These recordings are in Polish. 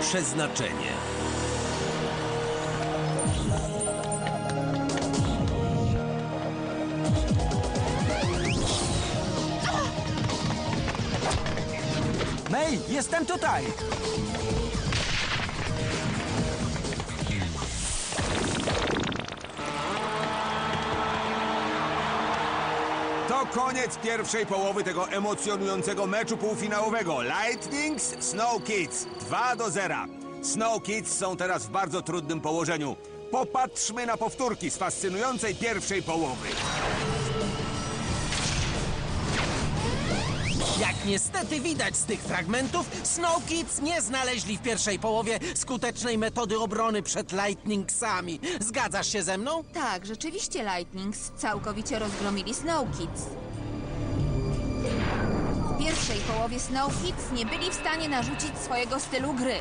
Przeznaczenie. May, jestem tutaj! Koniec pierwszej połowy tego emocjonującego meczu półfinałowego. Lightnings, Snow Kids 2 do 0. Snow Kids są teraz w bardzo trudnym położeniu. Popatrzmy na powtórki z fascynującej pierwszej połowy. Niestety widać z tych fragmentów, Snow Kids nie znaleźli w pierwszej połowie skutecznej metody obrony przed Lightningsami. Zgadzasz się ze mną? Tak, rzeczywiście Lightnings całkowicie rozgromili Snow Kids. W pierwszej połowie Snow Kids nie byli w stanie narzucić swojego stylu gry.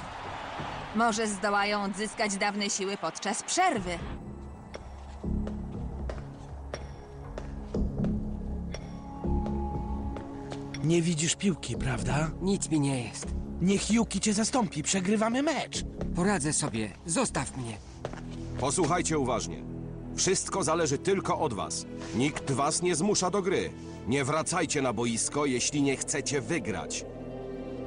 Może zdołają odzyskać dawne siły podczas przerwy. Nie widzisz piłki, prawda? Nic mi nie jest. Niech Yuki cię zastąpi, przegrywamy mecz. Poradzę sobie. Zostaw mnie. Posłuchajcie uważnie. Wszystko zależy tylko od was. Nikt was nie zmusza do gry. Nie wracajcie na boisko, jeśli nie chcecie wygrać.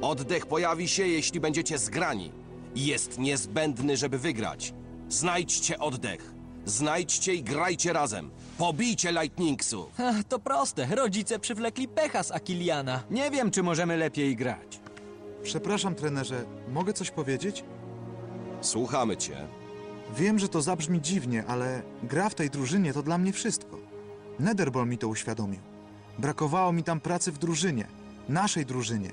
Oddech pojawi się, jeśli będziecie zgrani. I jest niezbędny, żeby wygrać. Znajdźcie oddech. Znajdźcie i grajcie razem. Pobijcie Lightningsów. Ha, to proste. Rodzice przywlekli pecha z Akiliana. Nie wiem, czy możemy lepiej grać. Przepraszam, trenerze, mogę coś powiedzieć? Słuchamy cię. Wiem, że to zabrzmi dziwnie, ale gra w tej drużynie to dla mnie wszystko. Netherball mi to uświadomił. Brakowało mi tam pracy w drużynie, naszej drużynie.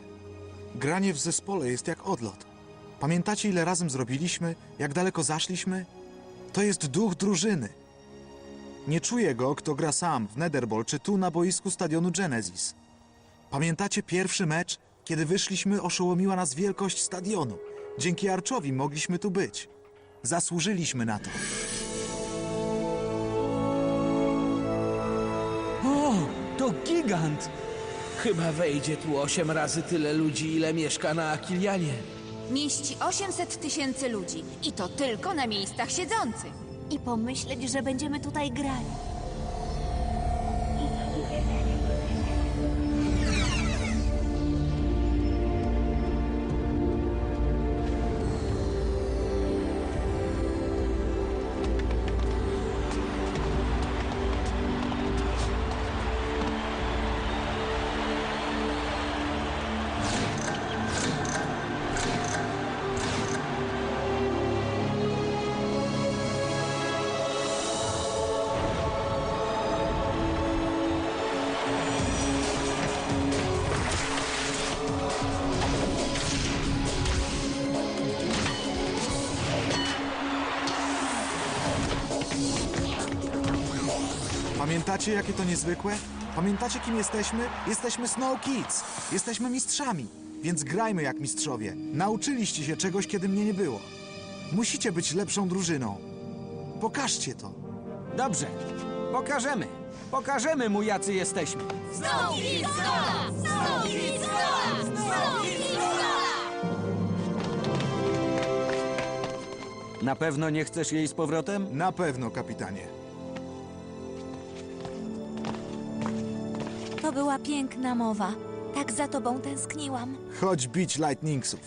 Granie w zespole jest jak odlot. Pamiętacie, ile razem zrobiliśmy, jak daleko zaszliśmy? To jest duch drużyny. Nie czuję go, kto gra sam w Netherball czy tu na boisku stadionu Genesis. Pamiętacie pierwszy mecz, kiedy wyszliśmy, oszołomiła nas wielkość stadionu. Dzięki Archowi mogliśmy tu być. Zasłużyliśmy na to. O, to gigant! Chyba wejdzie tu osiem razy tyle ludzi, ile mieszka na Akilianie. Mieści 800 tysięcy ludzi i to tylko na miejscach siedzących. I pomyśleć, że będziemy tutaj grali. Pamiętacie, jakie to niezwykłe? Pamiętacie, kim jesteśmy? Jesteśmy Snow Kids. Jesteśmy mistrzami. Więc grajmy jak mistrzowie. Nauczyliście się czegoś, kiedy mnie nie było. Musicie być lepszą drużyną. Pokażcie to. Dobrze. Pokażemy. Pokażemy mu, jacy jesteśmy. Na pewno nie chcesz jej z powrotem? Na pewno, kapitanie. Była piękna mowa. Tak za tobą tęskniłam. Chodź bić Lightningsów.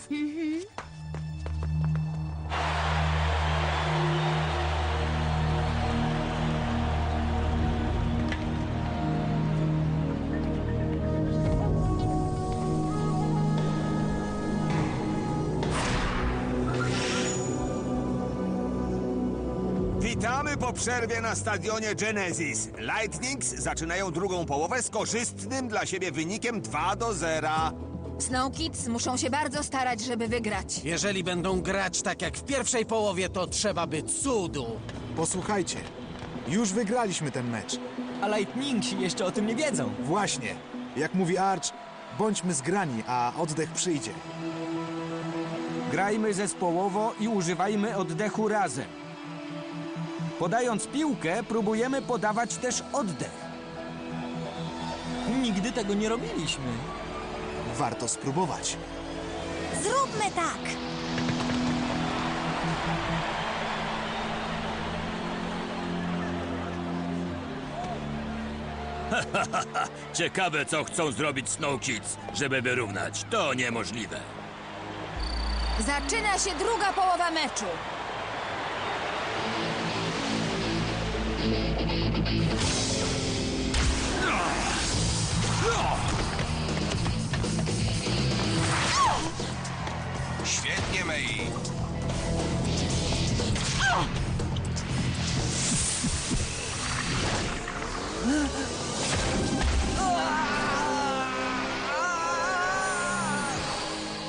Po przerwie na stadionie Genesis. Lightnings zaczynają drugą połowę z korzystnym dla siebie wynikiem 2 do 0. Snow Kids muszą się bardzo starać, żeby wygrać. Jeżeli będą grać tak jak w pierwszej połowie, to trzeba by cudu. Posłuchajcie. Już wygraliśmy ten mecz. A Lightningsi jeszcze o tym nie wiedzą. Właśnie. Jak mówi Arch, bądźmy zgrani, a oddech przyjdzie. Grajmy zespołowo i używajmy oddechu razem. Podając piłkę, próbujemy podawać też oddech. Nigdy tego nie robiliśmy. Warto spróbować. Zróbmy tak! Ciekawe, co chcą zrobić Snow Kids, żeby wyrównać. To niemożliwe. Zaczyna się druga połowa meczu. Świetnie, Mei.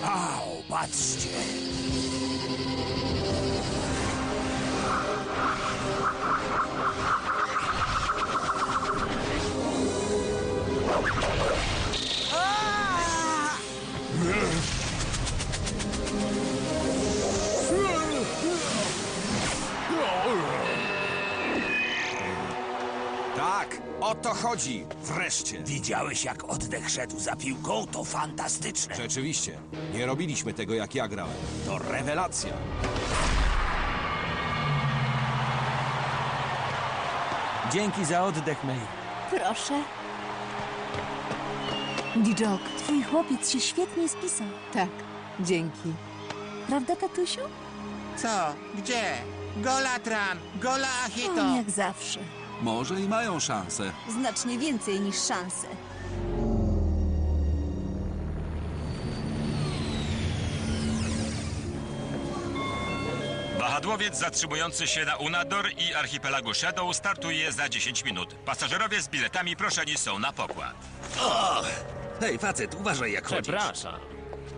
Au, patrzcie. Tak, o to chodzi. Wreszcie. Widziałeś, jak oddech szedł za piłką? To fantastyczne. Rzeczywiście, nie robiliśmy tego jak ja grałem. To rewelacja. Dzięki za oddech, May. Proszę. Dijok, twój chłopiec się świetnie spisał. Tak, dzięki. Prawda, tatusiu? Co? Gdzie? Golatran! Gola Achito! On jak zawsze. Może i mają szansę. Znacznie więcej niż szanse. Wahadłowiec zatrzymujący się na Unador i archipelagu Shadow startuje za 10 minut. Pasażerowie z biletami proszeni są na pokład. Hej, facet, uważaj jak chodzisz. Przepraszam.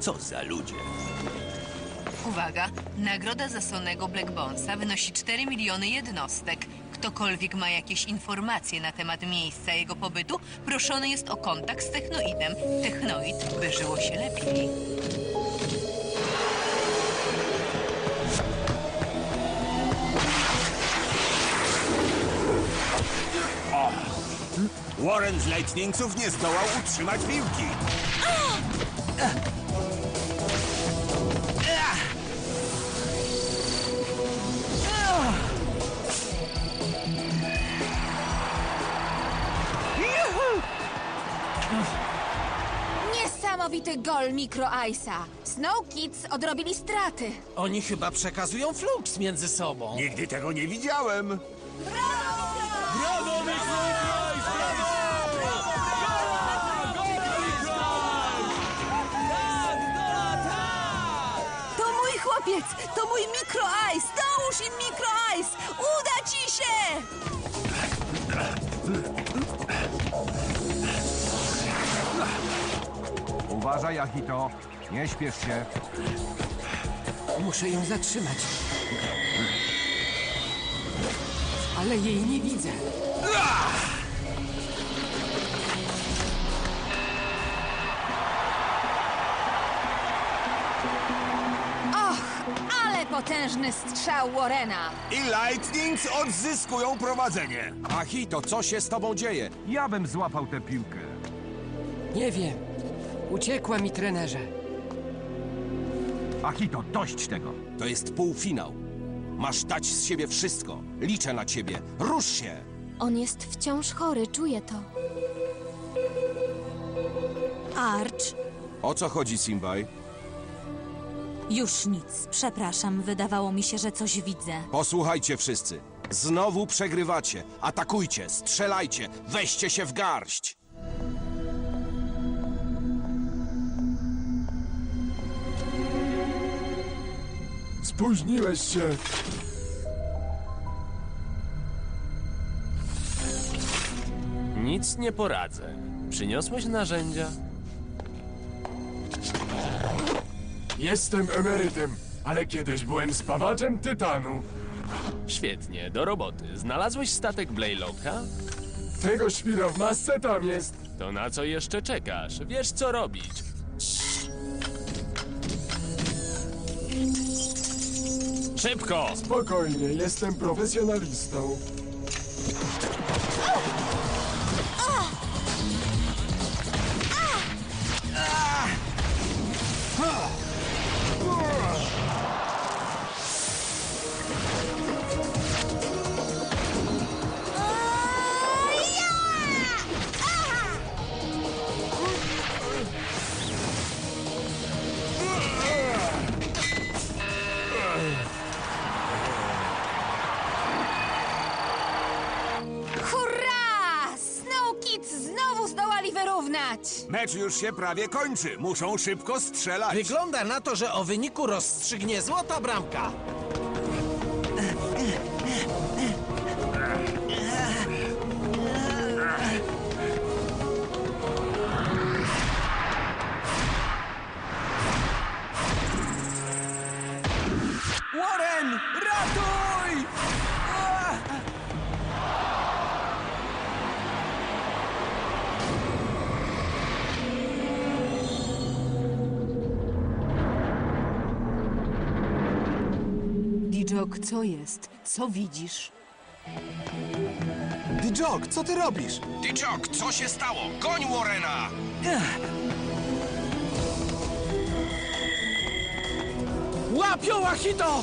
Co za ludzie. Uwaga, nagroda za Sonego Black Bonesa wynosi 4 miliony jednostek. Ktokolwiek ma jakieś informacje na temat miejsca jego pobytu, proszony jest o kontakt z Technoidem. Technoid, by żyło się lepiej. Warren z Lightningsów nie zdołał utrzymać piłki. Niesamowity gol Micro Ice'a. Snow Kids odrobili straty. Oni chyba przekazują fluks między sobą. Nigdy tego nie widziałem. To mój Micro Ice! Dołóż im Micro Ice! Uda ci się! Uważaj, Achito. Nie śpiesz się. Muszę ją zatrzymać. Ale jej nie widzę. Potężny strzał Warrena. I Lightnings odzyskują prowadzenie. Achito, co się z tobą dzieje? Ja bym złapał tę piłkę. Nie wiem. Uciekła mi trenerze. Achito, dość tego. To jest półfinał. Masz dać z siebie wszystko. Liczę na ciebie. Rusz się! On jest wciąż chory, czuję to. Arch, O co chodzi, Simbaj? Już nic. Przepraszam, wydawało mi się, że coś widzę. Posłuchajcie wszyscy. Znowu przegrywacie. Atakujcie, strzelajcie, weźcie się w garść. Spóźniłeś się. Nic nie poradzę. Przyniosłeś narzędzia? Jestem emerytem, ale kiedyś byłem spawaczem tytanu. Świetnie, do roboty. Znalazłeś statek Blaylocka? Tego świra w masce tam jest. To na co jeszcze czekasz? Wiesz co robić. Szybko! Spokojnie, jestem profesjonalistą. Mecz już się prawie kończy. Muszą szybko strzelać. Wygląda na to, że o wyniku rozstrzygnie złota bramka. Co jest? Co widzisz? Dijok, co ty robisz? Dyczok, co się stało? Goń Warrena! Łapią Achito!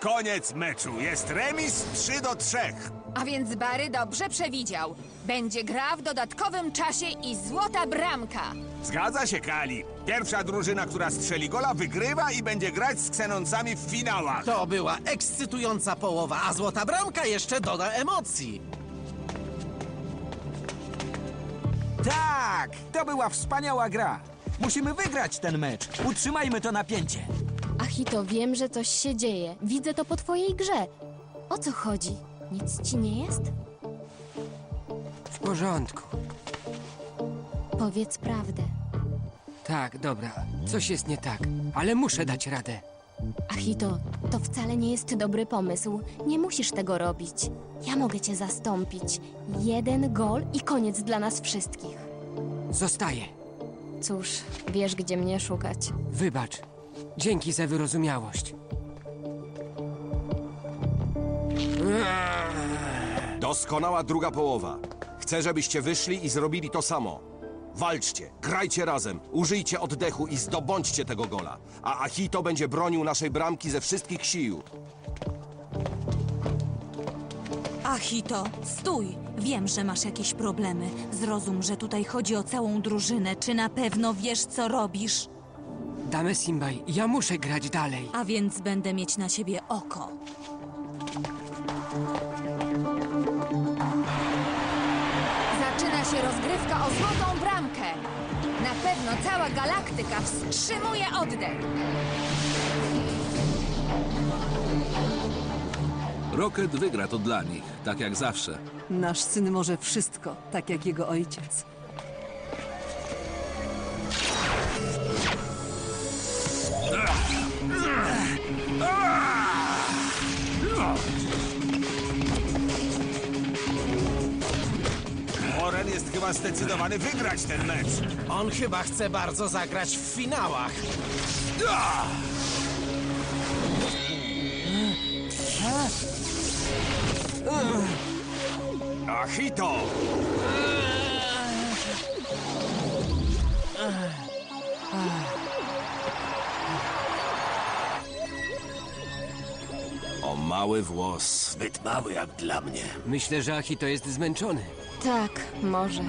Koniec meczu. Jest remis 3 do 3. A więc Barry dobrze przewidział. Będzie gra w dodatkowym czasie i złota bramka. Zgadza się, Kali. Pierwsza drużyna, która strzeli gola, wygrywa i będzie grać z Xenoncami w finałach. To była ekscytująca połowa, a złota bramka jeszcze doda emocji. Tak, to była wspaniała gra. Musimy wygrać ten mecz. Utrzymajmy to napięcie. Achito, wiem, że coś się dzieje. Widzę to po twojej grze. O co chodzi? Nic ci nie jest? W porządku. Powiedz prawdę. Tak, dobra. Coś jest nie tak, ale muszę dać radę. Achito, to wcale nie jest dobry pomysł. Nie musisz tego robić. Ja mogę cię zastąpić. Jeden gol i koniec dla nas wszystkich. Zostaję. Cóż, wiesz, gdzie mnie szukać. Wybacz. Dzięki za wyrozumiałość. Doskonała druga połowa. Chcę, żebyście wyszli i zrobili to samo. Walczcie, grajcie razem, użyjcie oddechu i zdobądźcie tego gola. A Achito będzie bronił naszej bramki ze wszystkich sił. Achito, stój! Wiem, że masz jakieś problemy. Zrozum, że tutaj chodzi o całą drużynę. Czy na pewno wiesz, co robisz? Dame Simbaj, ja muszę grać dalej. A więc będę mieć na ciebie oko. Zaczyna się rozgrywka o złotą bramkę. Na pewno cała galaktyka wstrzymuje oddech. Rocket wygra to dla nich, tak jak zawsze. Nasz syn może wszystko, tak jak jego ojciec. Warren jest chyba zdecydowany wygrać ten mecz. On chyba chce bardzo zagrać w finałach. Achito! Mały włos. Zbyt mały jak dla mnie. Myślę, że Achito jest zmęczony. Tak, może.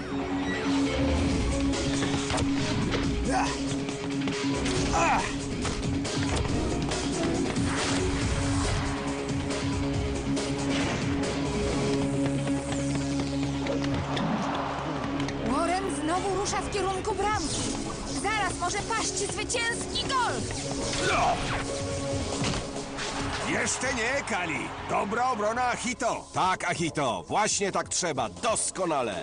Warren znowu rusza w kierunku bramki. Zaraz może paść zwycięski gol. Jeszcze nie, Kali. Dobra obrona Achito. Tak, Achito, właśnie tak trzeba, doskonale.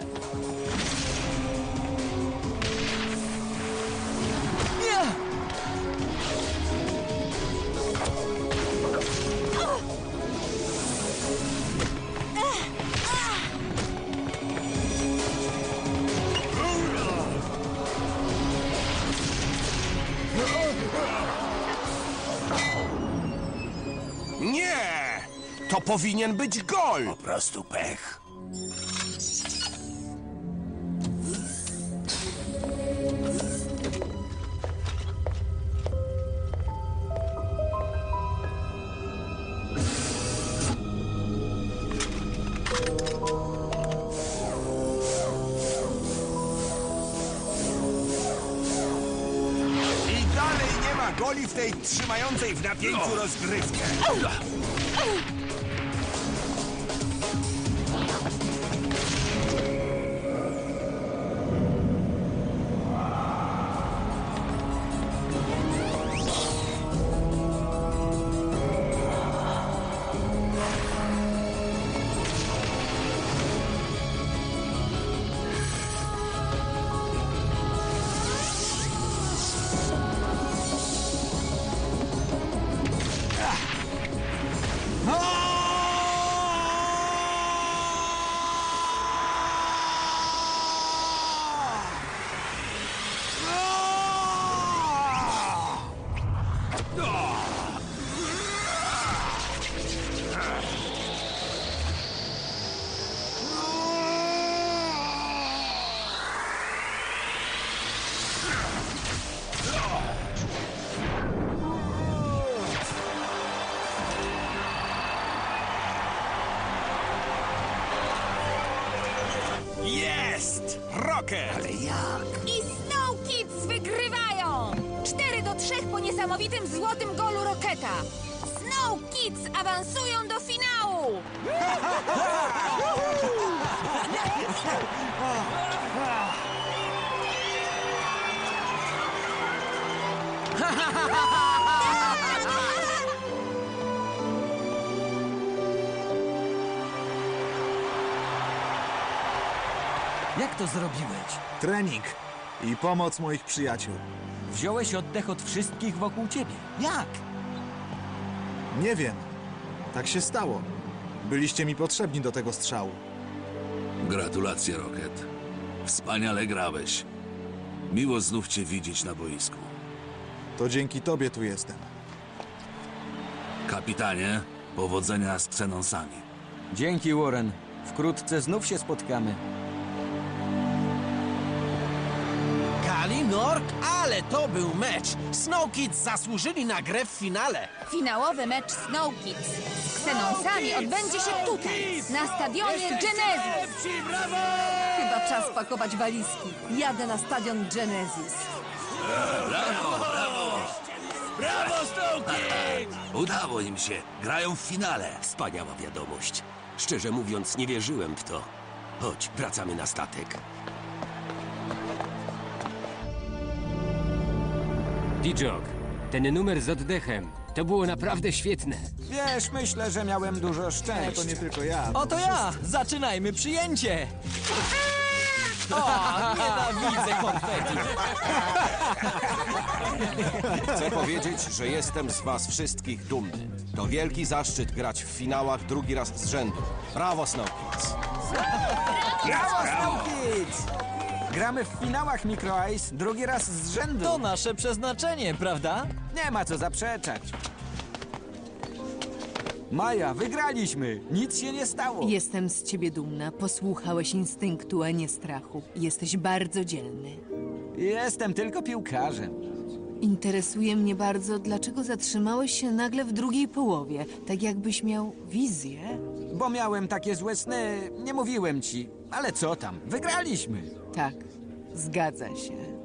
To powinien być gol! Po prostu pech. I dalej nie ma goli w tej trzymającej w napięciu no. rozgrywce. Rocket! Ale jak? I Snow Kids wygrywają! 4 do 3 po niesamowitym złotym golu Roketa. Snow Kids awansują do finału! Jak to zrobiłeś? Trening i pomoc moich przyjaciół. Wziąłeś oddech od wszystkich wokół ciebie. Jak? Nie wiem. Tak się stało. Byliście mi potrzebni do tego strzału. Gratulacje, Rocket. Wspaniale grałeś. Miło znów cię widzieć na boisku. To dzięki tobie tu jestem. Kapitanie, powodzenia z Xenonsami. Dzięki, Warren. Wkrótce znów się spotkamy. Ale to był mecz. Snow Kids zasłużyli na grę w finale. Finałowy mecz Snow Kids z Xenonsami odbędzie się tutaj, na stadionie Genesis. Chyba czas pakować walizki. Jadę na stadion Genesis. Brawo, brawo! Brawo, Snowki! Udało im się. Grają w finale. Wspaniała wiadomość. Szczerze mówiąc, nie wierzyłem w to. Chodź, wracamy na statek. Dijok, ten numer z oddechem, to było naprawdę świetne. Wiesz, myślę, że miałem dużo szczęścia. to nie tylko ja. Oto ja! Zaczynajmy przyjęcie! O, nienawidzę konfetti! Chcę powiedzieć, że jestem z was wszystkich dumny. To wielki zaszczyt grać w finałach drugi raz z rzędu. Brawo, Snow Kids! Brawo, Snow Kids! Gramy w finałach Micro Ice drugi raz z rzędu. To nasze przeznaczenie, prawda? Nie ma co zaprzeczać. Maja, wygraliśmy. Nic się nie stało. Jestem z ciebie dumna. Posłuchałeś instynktu, a nie strachu. Jesteś bardzo dzielny. Jestem tylko piłkarzem. Interesuje mnie bardzo, dlaczego zatrzymałeś się nagle w drugiej połowie, tak jakbyś miał wizję. Bo miałem takie złe sny, nie mówiłem ci. Ale co tam, wygraliśmy. Tak, zgadza się.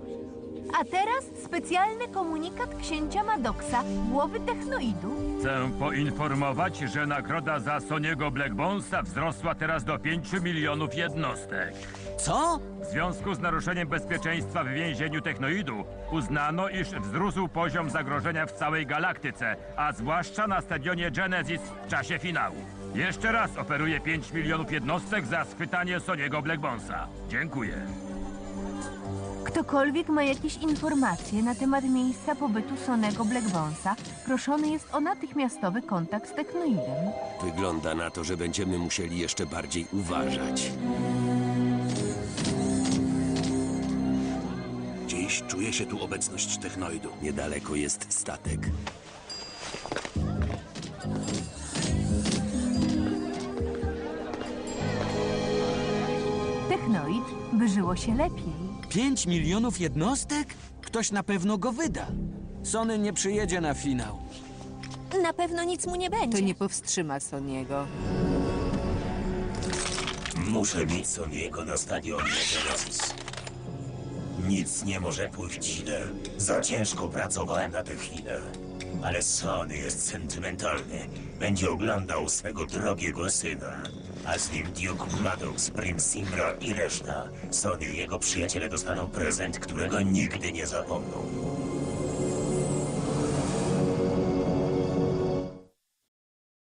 A teraz specjalny komunikat księcia Madoksa, głowy technoidu. Chcę poinformować, że nagroda za Soniego Blackbonesa wzrosła teraz do 5 milionów jednostek. Co? W związku z naruszeniem bezpieczeństwa w więzieniu Technoidu uznano, iż wzrósł poziom zagrożenia w całej galaktyce, a zwłaszcza na stadionie Genesis w czasie finału. Jeszcze raz oferuję 5 milionów jednostek za schwytanie Soniego Blackbonesa. Dziękuję. Ktokolwiek ma jakieś informacje na temat miejsca pobytu Sonego Blackbonesa, proszony jest o natychmiastowy kontakt z technoidem. Wygląda na to, że będziemy musieli jeszcze bardziej uważać. Dziś czuje się tu obecność technoidu. Niedaleko jest statek. Technoid by żyło się lepiej. Pięć milionów jednostek? Ktoś na pewno go wyda. Sony nie przyjedzie na finał. Na pewno nic mu nie będzie. To nie powstrzyma Soniego. Muszę mieć Soniego na stadionie Genesis. Nic nie może pójść źle. Za ciężko pracowałem na tę chwilę. Ale Sony jest sentymentalny. Będzie oglądał swego drogiego syna. A z nim Duke Maddox, Prince Simbra i reszta. Sony i jego przyjaciele dostaną prezent, którego nigdy nie zapomną.